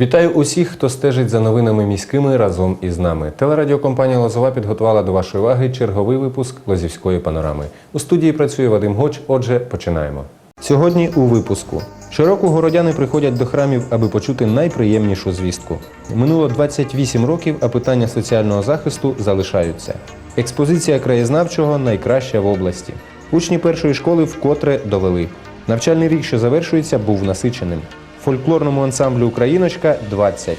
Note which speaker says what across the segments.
Speaker 1: Вітаю усіх, хто стежить за новинами міськими разом із нами. Телерадіокомпанія Лозова підготувала до вашої уваги черговий випуск Лозівської панорами. У студії працює Вадим Гоч. Отже, починаємо. Сьогодні у випуску. Щороку городяни приходять до храмів, аби почути найприємнішу звістку. Минуло 28 років, а питання соціального захисту залишаються. Експозиція краєзнавчого найкраща в області. Учні першої школи вкотре довели. Навчальний рік, що завершується, був насиченим. Фольклорному ансамблю Україночка 20.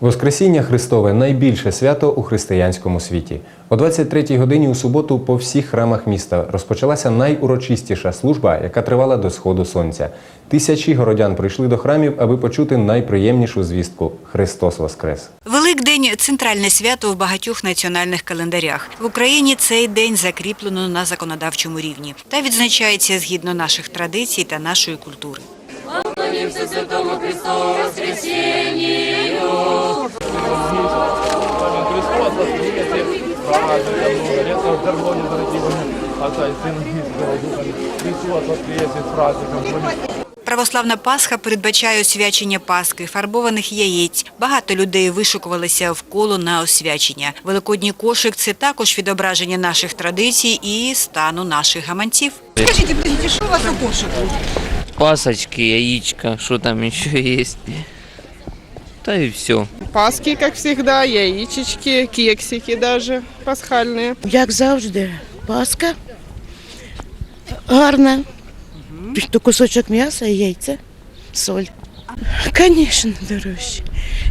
Speaker 1: Воскресіння Христове найбільше свято у християнському світі. О 23-й годині у суботу по всіх храмах міста розпочалася найурочистіша служба, яка тривала до сходу сонця. Тисячі городян прийшли до храмів, аби почути найприємнішу звістку Христос Воскрес.
Speaker 2: Великдень центральне свято в багатьох національних календарях. В Україні цей день закріплено на законодавчому рівні та відзначається згідно наших традицій та нашої культури.
Speaker 3: Христос воскресе, празднуем много в гармонии с Отца и Сына и Святого Духа. Христос воскресе с праздником.
Speaker 2: Православна Пасха передбачає освячення Пасхи, фарбованих яєць. Багато людей вишукувалися в коло на освячення. Великодній кошик це також відображення наших традицій і стану наших гаманців.
Speaker 4: Подождите, что у вас у кошек?
Speaker 5: пасочки, яичко, что там еще есть. Да и все.
Speaker 6: Паски, как всегда, яичечки, кексики даже пасхальные.
Speaker 7: Як завжди, паска. Гарна. То кусочок м'яса і яйця, соль. Звісно, дорожче.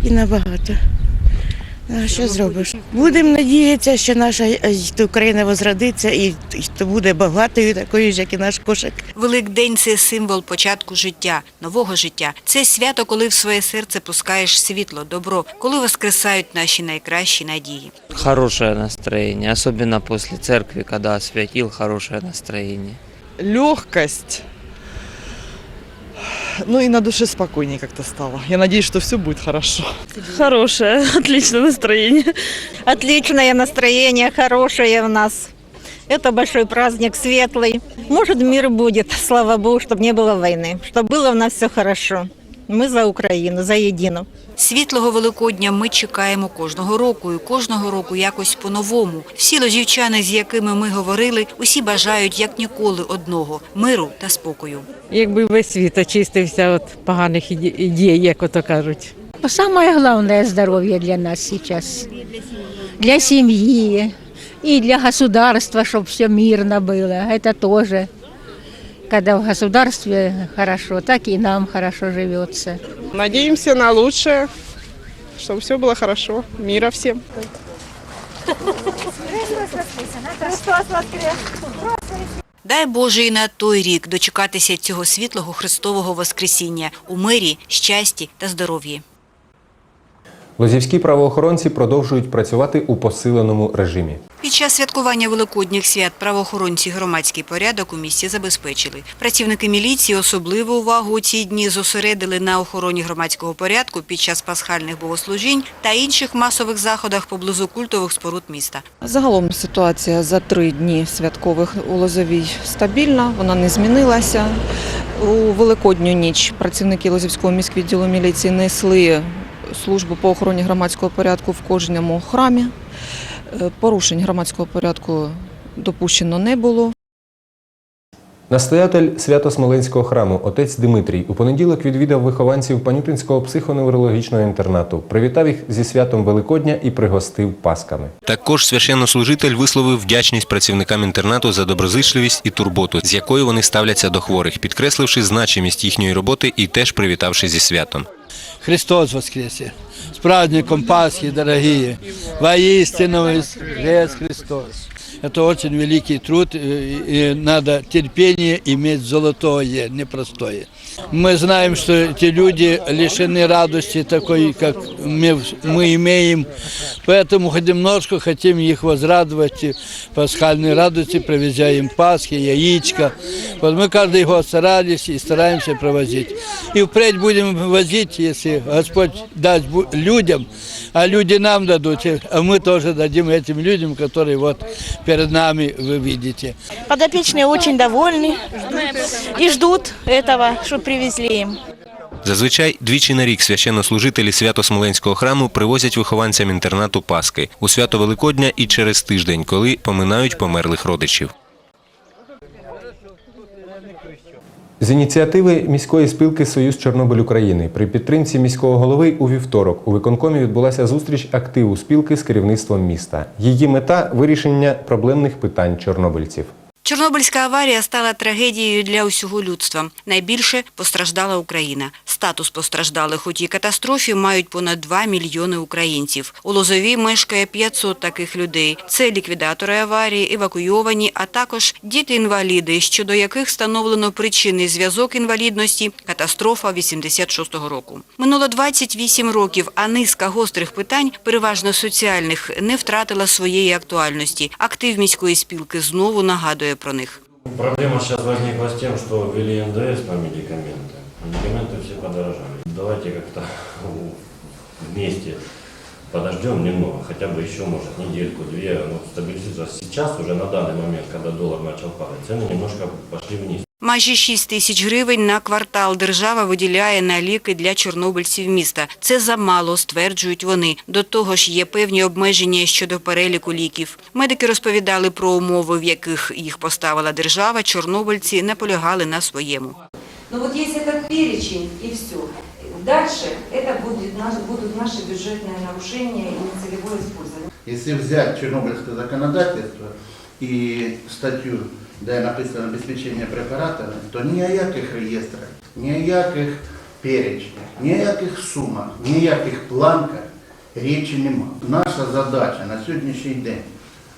Speaker 7: І набагато. А що зробиш? Будемо надіятися, що наша е, Україна возродиться і, то буде багатою, такою ж, як і наш кошик.
Speaker 2: Великдень це символ початку життя, нового життя. Це свято, коли в своє серце пускаєш світло, добро, коли воскресають наші найкращі надії.
Speaker 5: Хорошее настроение, особенно после церкви, когда освятил, хорошее настроение.
Speaker 8: легкость Ну и на душе спокойнее как-то стало. Я надеюсь, что все будет хорошо.
Speaker 9: Хорошее, отличное настроение.
Speaker 10: Отличное настроение, хорошее у нас. Это большой праздник, светлый. Может, мир будет, слава Богу, чтобы не было войны, чтобы было у нас все хорошо. Мы за Украину, за едину.
Speaker 2: Світлого Великодня ми чекаємо кожного року, і кожного року якось по-новому. Всі лозівчани, з якими ми говорили, усі бажають як ніколи одного миру та спокою.
Speaker 9: Якби весь світ очистився від поганих іде- ідей, як ото кажуть.
Speaker 11: Самое главное здоровье для нас сейчас. Для семьи и для государства, чтобы все мирно было. Это тоже. Когда в государстве хорошо, так и нам хорошо живется.
Speaker 6: Надеемся на лучшее, чтобы все было хорошо. Мира всем.
Speaker 2: Дай Боже і на той рік дочекатися цього світлого Христового Воскресіння у мирі, щасті та здоров'ї.
Speaker 1: Лозівські правоохоронці продовжують працювати у посиленому режимі.
Speaker 2: Під час святкування великодніх свят правоохоронці громадський порядок у місті забезпечили. Працівники міліції особливу увагу у ці дні зосередили на охороні громадського порядку під час пасхальних богослужінь та інших масових заходах поблизу культових споруд міста.
Speaker 4: Загалом ситуація за три дні святкових у Лозовій стабільна, вона не змінилася. У Великодню ніч працівники Лозівського міськвідділу міліції несли службу по охороні громадського порядку в кожному храмі. Е, Порушень громадського порядку допущено не було.
Speaker 1: Настоятель Свято-Смоленського храму отець Дмитрій у понеділок відвідав вихованців Панютинського психоневрологічного інтернату, привітав їх зі святом Великодня і пригостив пасками.
Speaker 12: Також священнослужитель висловив вдячність працівникам інтернату за доброзичливість і турботу, з якою вони ставляться до хворих, підкресливши значимість їхньої роботи і теж привітавши зі святом.
Speaker 3: Христос воскресе! С праздником Пасхи, дорогие! Воистину воскрес Христос! Это очень великий труд, и надо терпение иметь золотое, непростое. Мы знаем, что эти люди лишены радости такой, как мы, мы имеем, поэтому хоть немножко хотим их возрадовать и пасхальной радости, привезя им Пасхи, яичко. Вот мы каждый год старались и стараемся провозить. И впредь будем возить, если Господь даст бу- людям, а люди нам дадут, а мы тоже дадим этим людям, которые вот перед нами вы видите.
Speaker 10: Подопечные очень довольны и ждут этого, что привезли им.
Speaker 12: Зазвичай двічі на рік священнослужителі Свято-Смоленського храму привозять вихованцям інтернату Паски у свято Великодня і через тиждень, коли поминають померлих родичів.
Speaker 1: З ініціативи міської спілки Союз Чорнобиль України при підтримці міського голови у вівторок у виконкомі відбулася зустріч активу спілки з керівництвом міста. Її мета вирішення проблемних питань чорнобильців.
Speaker 2: Чорнобильська аварія стала трагедією для усього людства. Найбільше постраждала Україна. Статус постраждалих у тій катастрофі мають понад 2 мільйони українців. У Лозові мешкає 500 таких людей. Це ліквідатори аварії, евакуйовані, а також діти-інваліди, щодо яких встановлено причинний зв'язок інвалідності – катастрофа 86-го року. Минуло 28 років, а низка гострих питань, переважно соціальних, не втратила своєї актуальності. Актив міської спілки знову нагадує про них.
Speaker 13: Проблема сейчас возникла с тем, что ввели НДС на медикаменты. Медикаменты все подорожали. Давайте как-то вместе подождем немного, хотя бы еще, может, недельку-две, ну, стабилизируется. Сейчас уже на данный момент, когда доллар начал падать, цены немножко пошли вниз.
Speaker 2: Майже 6 тисяч гривень на квартал держава виділяє на ліки для чорнобильців міста. Це замало, стверджують вони. До того ж є певні обмеження щодо переліку ліків. Медики розповідали про умови, в яких їх поставила держава. Чорнобильці наполягали на своєму.
Speaker 14: Но вот есть этот перечень и все. Дальше это будет, наш- будут наши бюджетные нарушения и нецелевое использование.
Speaker 15: Если взять чернобыльское законодательство и статтю, де написано обеспечення препаратами, то ніяких реєстрах, ніяких перечнях, ніяких сумах, ніяких планках речі нема. Наша задача на сьогоднішній день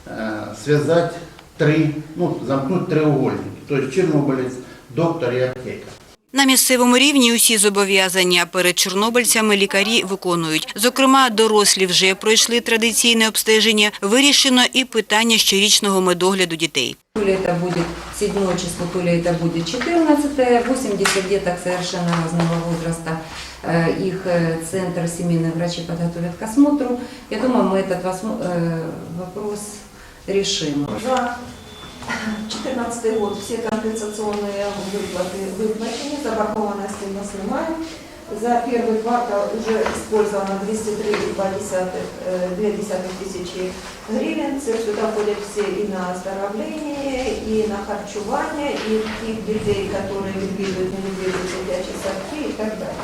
Speaker 15: е, зв'язати три, ну, замкнути треугольники, тобто чорнобилець, доктор і аптека.
Speaker 2: На місцевому рівні усі зобов'язання перед чорнобильцями лікарі виконують. Зокрема, дорослі вже пройшли традиційне обстеження. Вирішено і питання щорічного медогляду дітей.
Speaker 14: То ли это будет 7 число, то ли это будет 14, 80 деток совершенно разного возраста. Э, Их э, центр семейных врачей подготовят к осмотру. Я думаю, мы этот восмо- э, вопрос решим.
Speaker 16: За 2014 год все компенсационные выплаты выплачены, заборгованности у нас снимаем. За первый квартал уже использовано 203,2 тысячи гривен. Це сюди входять всі і на оздоровлення, і на харчування, і тих дітей, які відвідують, не відвідують дитячі садки і так далі.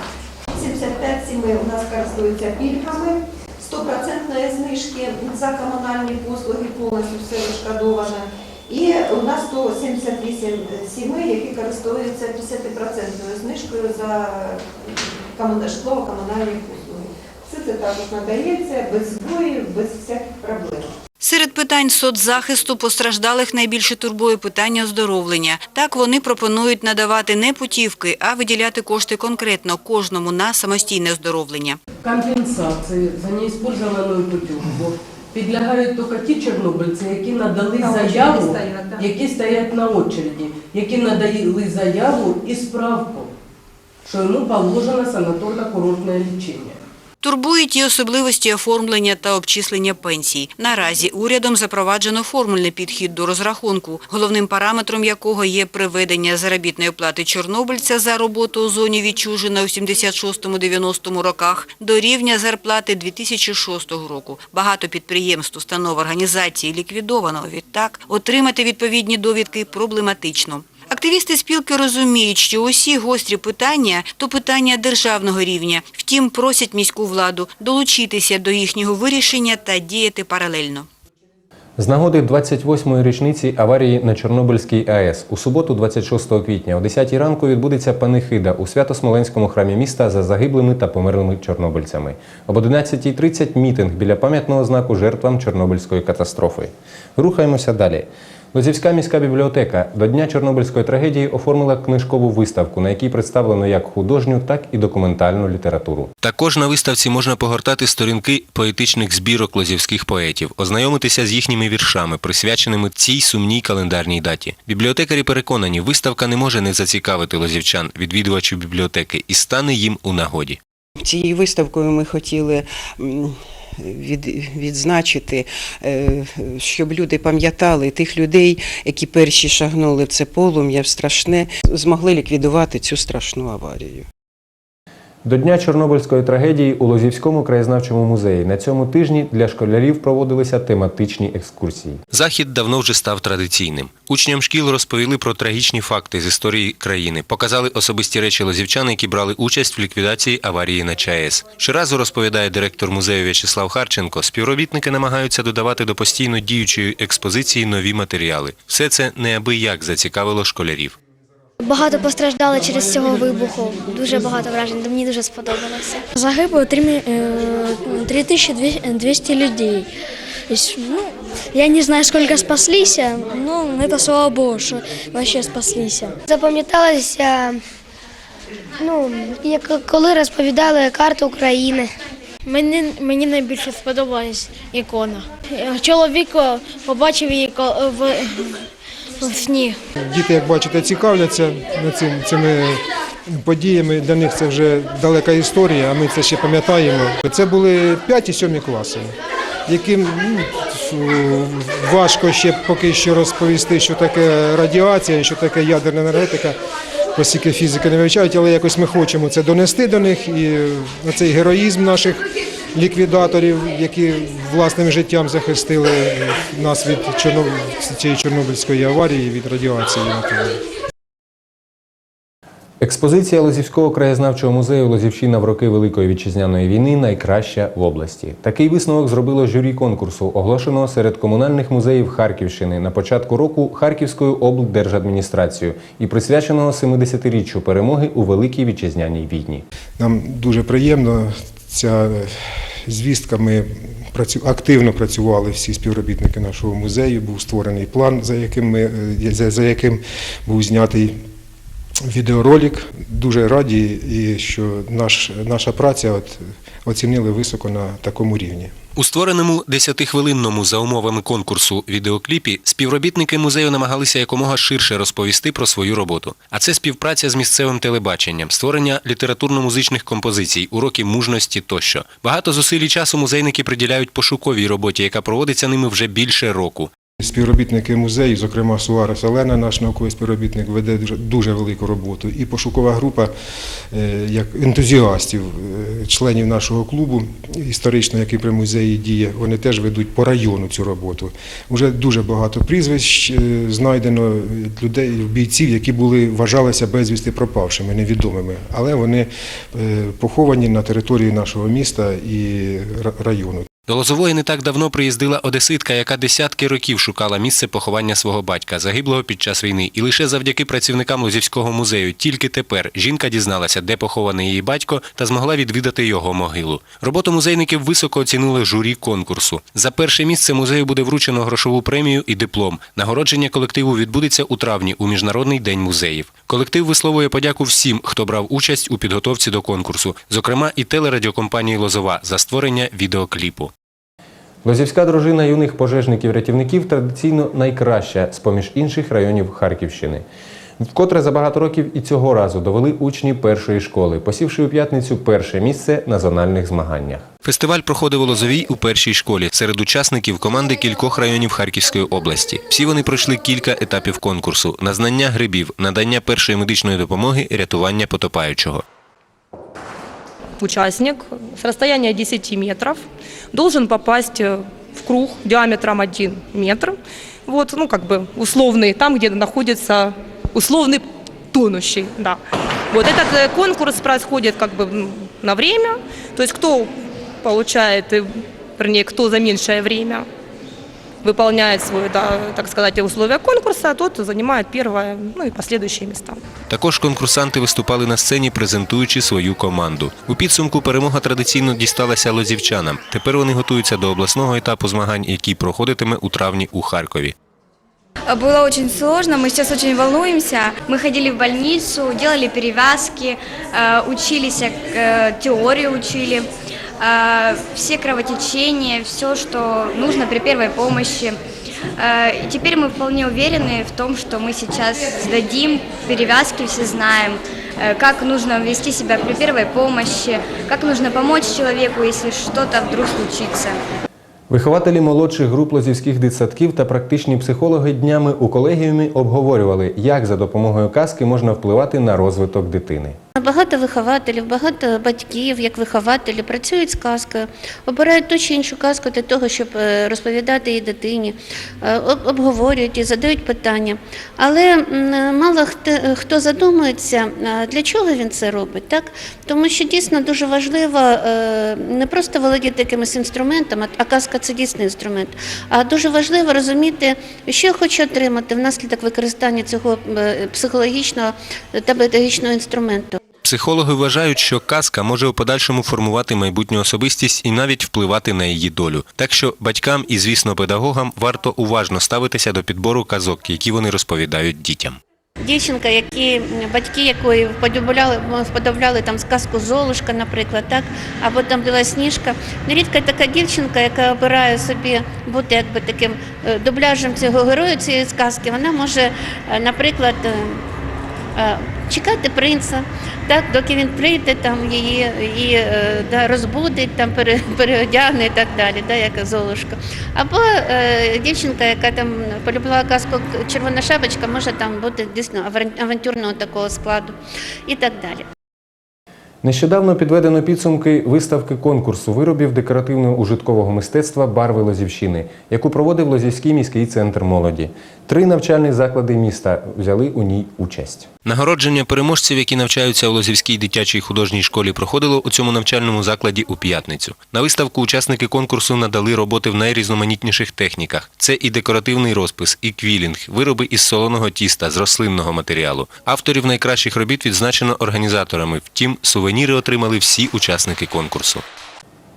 Speaker 16: 75 сімей у нас користуються пільгами. Стопроцентної знижки за комунальні послуги повністю все розшкодовано. І у нас 178 сімей, які користуються 50% знижкою за комуна- житлово-комунальні послуги. Все це також надається без збоїв, без всяких проблем.
Speaker 2: Серед питань соцзахисту постраждалих найбільше турбує питання оздоровлення. Так вони пропонують надавати не путівки, а виділяти кошти конкретно кожному на самостійне оздоровлення.
Speaker 17: компенсації за неіспользовану путівку підлягають тільки ті чорнобильці, які надали
Speaker 16: На
Speaker 17: заяву,
Speaker 16: стоять, да.
Speaker 17: які стоять на очереді, які надали заяву і справку, що йому положено санаторно-курортне лічення.
Speaker 2: Турбують і особливості оформлення та обчислення пенсій. Наразі урядом запроваджено формульний підхід до розрахунку, головним параметром якого є приведення заробітної плати чорнобильця за роботу у зоні відчуження у 76-90 роках до рівня зарплати 2006 року. Багато підприємств, установ, організацій ліквідовано. Відтак, отримати відповідні довідки проблематично. Активісти спілки розуміють, що усі гострі питання – то питання державного рівня. Втім, просять міську владу долучитися до їхнього вирішення та діяти паралельно.
Speaker 1: З нагоди 28-ї річниці аварії на Чорнобильській АЕС у суботу, 26 квітня, о 10 ранку відбудеться панихида у Свято-Смоленському храмі міста за загиблими та померлими чорнобильцями. Об 11.30 мітинг біля пам'ятного знаку жертвам Чорнобильської катастрофи. Рухаємося далі. Лозівська міська бібліотека до Дня Чорнобильської трагедії оформила книжкову виставку, на якій представлено як художню, так і документальну літературу.
Speaker 12: Також на виставці можна погортати сторінки поетичних збірок лозівських поетів, ознайомитися з їхніми віршами, присвяченими цій сумній календарній даті. Бібліотекарі переконані, виставка не може не зацікавити лозівчан, відвідувачів бібліотеки, і стане їм у нагоді.
Speaker 18: Цією виставкою ми хотіли від, відзначити, е, щоб люди пам'ятали тих людей, які перші шагнули в це полум'я страшне, змогли ліквідувати цю страшну аварію.
Speaker 19: До Дня Чорнобильської трагедії у Лозівському краєзнавчому музеї на цьому тижні для школярів проводилися тематичні екскурсії.
Speaker 1: Захід давно вже став традиційним. Учням шкіл розповіли про трагічні факти з історії країни, показали особисті речі лозівчан, які брали участь в ліквідації аварії на ЧАЕС. Щоразу розповідає директор музею В'ячеслав Харченко, співробітники намагаються додавати до постійно діючої експозиції нові матеріали. Все це неабияк зацікавило школярів.
Speaker 20: Багато постраждали через цього вибуху. Дуже багато вражень. Мені дуже сподобалося. Загибло три мі- е, 3200 людей. Ну, я не знаю, сколько спаслися, но это слава Богу, що вообще спаслися. Запам'яталося, ну, як коли розповідали карту України. Мені, мені найбільше сподобалась ікона. Чоловік побачив її в, в.
Speaker 21: Діти, як бачите, цікавляться цим, цими подіями. Для них це вже далека історія, а ми це ще пам'ятаємо. Це були 5 і 7 класи, яким ну, важко ще поки що розповісти, що таке радіація, що таке ядерна енергетика, оскільки фізики не вивчають, але якось ми хочемо це донести до них. І цей героїзм наших ліквідаторів, які власним життям захистили нас від цієї Чорнобильської аварії, від радіації.
Speaker 19: Експозиція Лозівського краєзнавчого музею Лозівщина в роки Великої вітчизняної війни найкраща в області. Такий висновок зробило журі конкурсу, оголошеного серед комунальних музеїв Харківщини на початку року Харківською облдержадміністрацією і присвяченого 70-річчю перемоги у Великій вітчизняній війні.
Speaker 21: Нам дуже приємно ця звістка. Ми працю... активно працювали всі співробітники нашого музею. Був створений план, за яким, ми... е, за яким був знятий відеоролик. Дуже раді, і що наш... наша праця от... оцінили високо на такому рівні.
Speaker 1: У створеному 10-хвилинному за умовами конкурсу відеокліпі співробітники музею намагалися якомога ширше розповісти про свою роботу. А це співпраця з місцевим телебаченням, створення літературно-музичних композицій, уроки мужності тощо. Багато зусиль і часу музейники приділяють пошуковій роботі, яка проводиться ними вже більше року.
Speaker 21: Співробітники музею, зокрема Суарес Олена, наш науковий співробітник, веде дуже, велику роботу. І пошукова група е, як ентузіастів, е, членів нашого клубу історично, який при музеї діє, вони теж ведуть по району цю роботу. Уже дуже багато прізвищ е, знайдено людей, бійців, які були вважалися безвісти пропавшими, невідомими, але вони поховані на території нашого міста і району.
Speaker 1: До Лозової не так давно приїздила одеситка, яка десятки років шукала місце поховання свого батька, загиблого під час війни. І лише завдяки працівникам Лозівського музею тільки тепер жінка дізналася, де похований її батько, та змогла відвідати його могилу. Роботу музейників високо оцінили журі конкурсу. За перше місце музею буде вручено грошову премію і диплом. Нагородження колективу відбудеться у травні у Міжнародний день музеїв. Колектив висловує подяку всім, хто брав участь у підготовці до конкурсу, зокрема і телерадіокомпанії Лозова за створення відеокліпу.
Speaker 19: Лозівська дружина юних пожежників-рятівників традиційно найкраща з поміж інших районів Харківщини. Вкотре за багато років і цього разу довели учні першої школи, посівши у п'ятницю перше місце на зональних змаганнях.
Speaker 1: Фестиваль проходив у Лозовій у першій школі серед учасників команди кількох районів Харківської області. Всі вони пройшли кілька етапів конкурсу: на знання грибів, надання першої медичної допомоги, рятування потопаючого.
Speaker 22: Участник с расстояния 10 метров должен попасть э, в круг диаметром 1 метр, вот, ну, как бы условный, там, где находится условный тонущий, да. Вот этот э, конкурс происходит как бы на время, то есть кто получает, э, вернее, кто за меньшее время выполняет свои, да, так сказать, условия конкурса, тот занимает первое, ну и последующие места.
Speaker 1: Також конкурсанти виступали на сцені, презентуючи свою команду. У підсумку перемога традиційно дісталася лозівчанам. Тепер вони готуються до обласного етапу змагань, який проходитиме у травні у Харкові.
Speaker 20: Было очень сложно, мы сейчас очень волнуемся. Мы ходили в больницу, делали перевязки, э, учились, э, теорию учили, э, все кровотечения, все, что нужно при первой помощи. Э, И теперь мы вполне уверены в том, что мы сейчас сдадим, перевязки все знаем, э, как нужно вести себя при первой помощи, как нужно помочь человеку, если что-то вдруг случится.
Speaker 19: Вихователі молодших груп лозівських дитсадків та практичні психологи днями у колегіумі обговорювали, як за допомогою казки можна впливати на розвиток дитини. Багато вихователів, багато батьків, як вихователі, працюють з казкою, обирають ту чи іншу казку для того, щоб е, розповідати її дитині, е, обговорюють і задають питання. Але мало хто, задумується, е, для чого він це робить, так? Тому що дійсно дуже важливо не просто володіти якимось інструментом, а- казка це дійсний інструмент, а дуже важливо розуміти, що я хочу отримати внаслідок використання цього психологічного та педагогічного інструменту.
Speaker 12: Психологи вважають, що казка може у подальшому формувати майбутню особистість і навіть впливати на її долю. Так що батькам і, звісно, педагогам варто уважно ставитися до підбору казок, які вони розповідають дітям.
Speaker 19: Дівчинка, які батьки якої вподобляли, вподобляли там сказку Золушка, наприклад, так або там Білосніжка. Нерідко така дівчинка, яка обирає собі бути якби таким е, дубляжем цього героя цієї сказки, вона може, е, наприклад, е, чекати принца, так, доки він прийде, там її, її е, да, розбудить, там переодягне і так далі, да, як Золушка. Або е, дівчинка, яка там полюбила казку Червона шапочка, може там бути дійсно аван- авантюрного такого складу і так далі.
Speaker 1: Нещодавно підведено підсумки виставки конкурсу виробів декоративно-ужиткового мистецтва Барви Лозівщини, яку проводив Лозівський міський центр молоді. Три навчальні заклади міста взяли у ній участь.
Speaker 12: Нагородження переможців, які навчаються у Лозівській дитячій художній школі, проходило у цьому навчальному закладі у п'ятницю. На виставку учасники конкурсу надали роботи в найрізноманітніших техніках. Це і декоративний розпис, і квілінг, вироби із солоного тіста, з рослинного матеріалу. Авторів найкращих робіт відзначено організаторами. Втім, сувеніри отримали всі учасники конкурсу.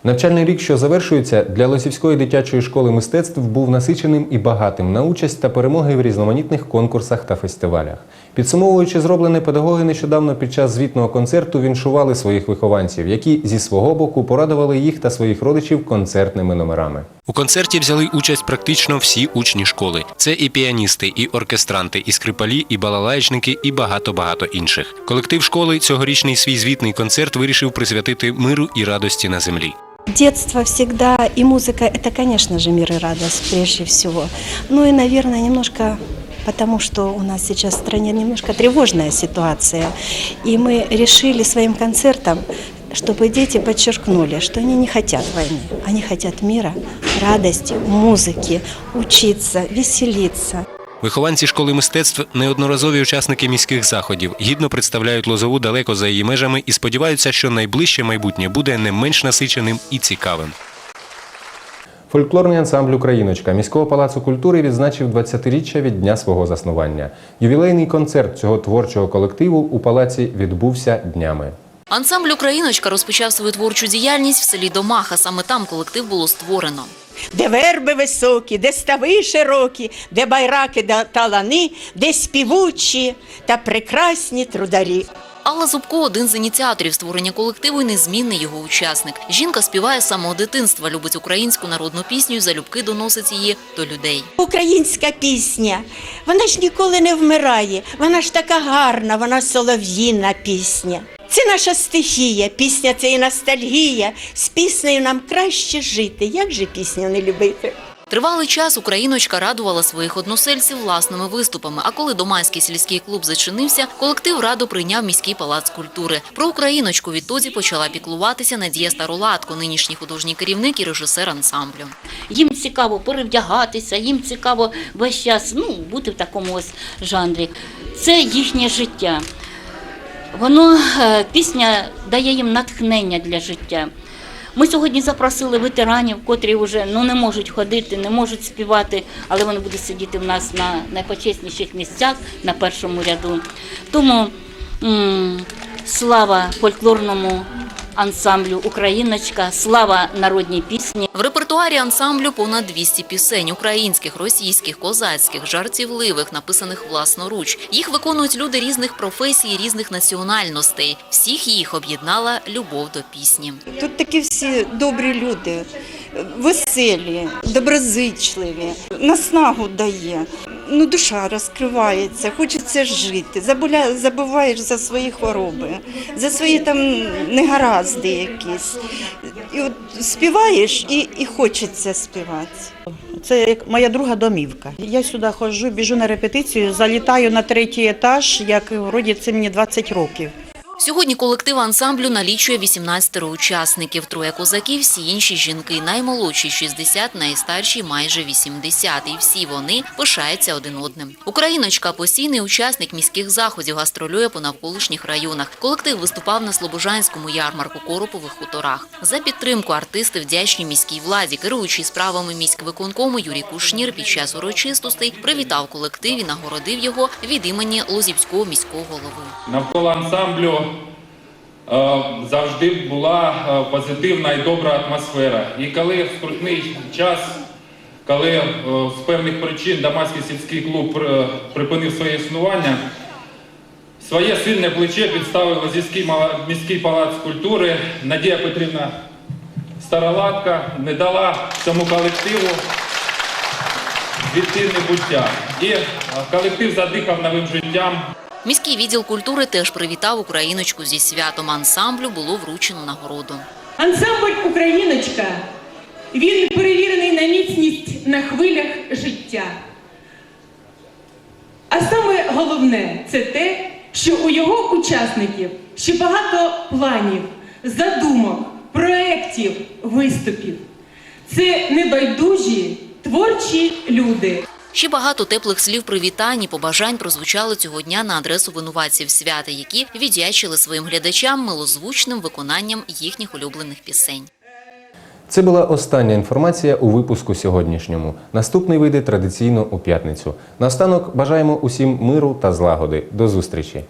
Speaker 1: Навчальний рік, що завершується, для Лосівської дитячої школи мистецтв був насиченим і багатим на участь та перемоги в різноманітних конкурсах та фестивалях. Підсумовуючи зроблене, педагоги нещодавно під час звітного концерту віншували своїх вихованців, які зі свого боку порадували їх та своїх родичів концертними номерами.
Speaker 12: У концерті взяли участь практично всі учні школи. Це і піаністи, і оркестранти, і скрипалі, і балалайчники, і багато-багато інших. Колектив школи цьогорічний свій звітний концерт вирішив присвятити миру і радості на землі.
Speaker 23: Детство всегда и музыка – это, конечно же, мир и радость прежде всего. Ну и, наверное, немножко потому, что у нас сейчас в стране немножко тревожная ситуация. И мы решили своим концертом, чтобы дети подчеркнули, что они не хотят войны, они хотят мира, радости, музыки, учиться, веселиться.
Speaker 12: Вихованці школи мистецтв неодноразові учасники міських заходів, гідно представляють Лозову далеко за її межами і сподіваються, що найближче майбутнє буде не менш насиченим і цікавим.
Speaker 1: Фольклорний ансамбль Україночка міського палацу культури відзначив 20-річчя від дня свого заснування. Ювілейний концерт цього творчого колективу у палаці відбувся днями.
Speaker 24: Ансамбль Україночка розпочав свою творчу діяльність в селі Домаха. Саме там колектив було створено.
Speaker 25: Де верби високі, де стави широкі, де байраки та лани, де співучі та прекрасні трударі.
Speaker 24: Алла Зубко один з ініціаторів створення колективу і незмінний його учасник. Жінка співає з самого дитинства, любить українську народну пісню і залюбки доносить її до людей.
Speaker 25: Українська пісня, вона ж ніколи не вмирає, вона ж така гарна, вона солов'їна пісня. Це наша стихія, пісня це і ностальгія. З піснею нам краще жити. Як же пісню не любити?
Speaker 24: Тривалий час Україночка радувала своїх односельців власними виступами. А коли Домайський сільський клуб зачинився, колектив радо прийняв міський палац культури. Про Україночку відтоді почала піклуватися Надія Староладко, нинішній художній керівник і режисер ансамблю.
Speaker 26: Їм цікаво перевдягатися, їм цікаво весь час ну, бути в такому ось жанрі. Це їхнє життя. Воно е, пісня дає їм натхнення для життя. Ми сьогодні запросили ветеранів, котрі вже ну, не можуть ходити, не можуть співати, але вони будуть сидіти в нас на найпочесніших місцях на першому ряду. Тому м, слава фольклорному ансамблю Україночка, слава народній пісні.
Speaker 24: В репертуарі ансамблю понад 200 пісень українських, російських, козацьких, жартівливих, написаних власноруч. Їх виконують люди різних професій, різних національностей. Всіх їх об'єднала любов до пісні.
Speaker 25: Тут такі всі добрі люди, веселі, доброзичливі, наснагу дає. Ну, душа розкривається, хочеться жити, забуля, забуваєш за свої хвороби, за свої там негаразди якісь. І от співаєш і, і хочеться співати.
Speaker 27: Це як моя друга домівка. Я сюди ходжу, біжу на репетицію, залітаю на третій етаж, як вроді це мені 20 років.
Speaker 24: Сьогодні колектив ансамблю налічує 18 учасників. Троє козаків, всі інші жінки, наймолодші 60, найстарші майже 80. І всі вони пишаються один одним. Україночка – постійний учасник міських заходів, гастролює по навколишніх районах. Колектив виступав на Слобожанському ярмарку Коропових хуторах. За підтримку артисти вдячні міській владі. Керуючий справами міськвиконкому Юрій Кушнір під час урочистостей привітав колектив і нагородив його від імені Лозівського міського голови.
Speaker 28: Навколо ансамблю завжди була е, позитивна і добра атмосфера. І коли в скрутний час, коли е, з певних причин Дамаський сільський клуб припинив своє існування, своє сильне плече мала- міський палац культури. Надія Петрівна Староладка не дала цьому колективу відти небуття. І е, колектив задихав новим життям.
Speaker 24: Міський відділ культури теж привітав україночку зі святом. Ансамблю було вручено нагороду.
Speaker 22: Ансамбль Україночка. Він перевірений на міцність на хвилях життя. А саме головне це те, що у його учасників ще багато планів, задумок, проєктів, виступів. Це небайдужі творчі люди.
Speaker 24: Ще багато теплих слів привітань і побажань прозвучало цього дня на адресу винуватців свята, які віддячили своїм глядачам милозвучним виконанням їхніх улюблених пісень.
Speaker 1: Це була остання інформація у випуску сьогоднішньому. Наступний вийде традиційно у п'ятницю. Наостанок бажаємо усім миру та злагоди. До зустрічі!